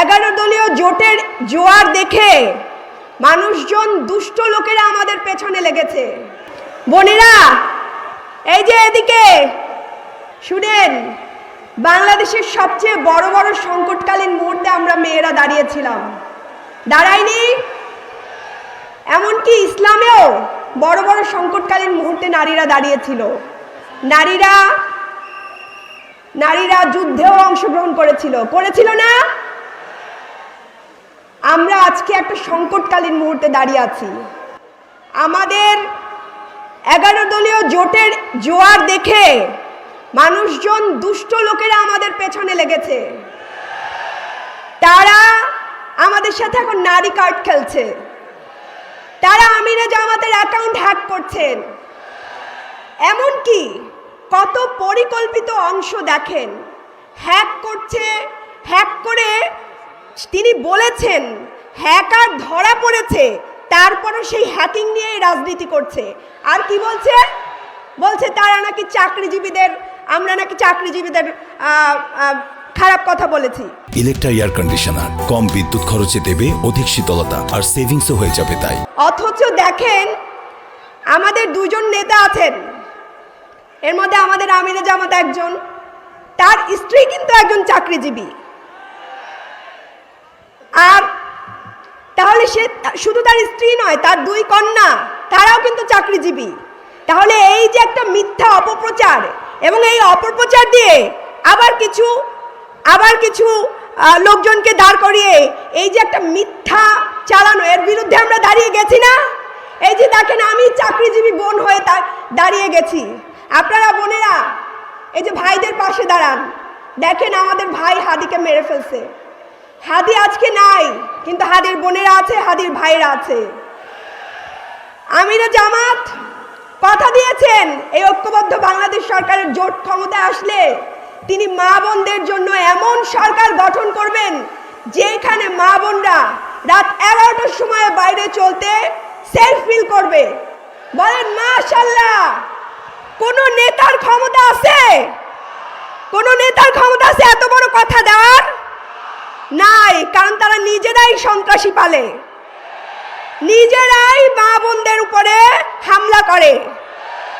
এগারো দলীয় জোটের জোয়ার দেখে মানুষজন দুষ্ট লোকেরা আমাদের পেছনে লেগেছে। বোনেরা, এই যে এদিকে, শুনেন, বাংলাদেশের সবচেয়ে বড় বড় সংকটকালীন মুহূর্তে আমরা মেয়েরা দাঁড়িয়েছিলাম। দাঁড়াইনি এমনকি ইসলামেও বড় বড় সংকটকালীন মুহূর্তে নারীরা দাঁড়িয়েছিল। নারীরা নারীরা যুদ্ধেও অংশগ্রহণ করেছিল। করেছিল না? আমরা আজকে একটা সংকটকালীন মুহূর্তে দাঁড়িয়ে আছি। আমাদের এগারো দলীয় জোটের জোয়ার দেখে মানুষজন, দুষ্ট লোকেরা আমাদের পেছনে লেগেছে। তারা আমাদের সাথে এখন নারী কার্ড খেলছে। তারা আমিরা জামাতের অ্যাকাউন্ট হ্যাক করছেন। এমনকি কত পরিকল্পিত অংশ দেখেন। হ্যাক করছে হ্যাক করে তিনি বলেছেন হ্যাকার ধরা পড়েছে তারপরও সেই হ্যাকিং নিয়েই রাজনীতি করছে। আর কি বলছে? বলছে তারা নাকি চাকরিজীবীদের আমরা নাকি চাকরিজীবীদের খারাপ কথা বলেছি। ইলেকট্রা এয়ার কন্ডিশনার কম বিদ্যুৎ খরচে দেবে অধিক শীতলতা আর সেভিংসও হয়ে যাবে তাই। অথচ দেখেন আমাদের দুজন নেতা আছেন এর মধ্যে আমাদের আমিরে জামাত একজন তার স্ত্রী কিন্তু একজন চাকরিজীবী আর তাহলে সে শুধু তার স্ত্রী নয়, তার দুই কন্যা, তারাও কিন্তু চাকরিজীবী। তাহলে এই যে একটা মিথ্যা অপপ্রচার এবং এই অপপ্রচার দিয়ে আবার কিছু আবার কিছু লোকজনকে দাঁড় করিয়ে এই যে একটা মিথ্যা চালানো, এর বিরুদ্ধে আমরা দাঁড়িয়ে গেছি না? এই যে দেখেন আমি চাকরিজীবী বোন হয়ে তা, দাঁড়িয়ে গেছি। আপনারা বোনেরা, এই যে ভাইদের পাশে দাঁড়ান। দেখেন আমাদের ভাই হাদিকে মেরে ফেলছে। হাদি আজকে নাই, কিন্তু হাদির বোনেরা আছে, হাদির ভাইরা আছে। আমিরা জামাত, কথা দিয়েছেন, এই ঐক্যবদ্ধ বাংলাদেশ সরকারের জোট ক্ষমতায় আসলে তিনি মা বোনদের জন্য এমন সরকার গঠন করবেন, যেখানে মা বোনরা রাত এগারোটার সময় বাইরে চলতে সেলফ ফিল করবে। বলেন মাশাল্লাহ কোন নেতার ক্ষমতা আছে? কোন নেতার ক্ষমতা আছে? এত বড় কথা দেওয়ার নাই কারণ তারা নিজেরাই সন্ত্রাসী পালে। নিজেরাই মা বোনদের উপরে হামলা করে।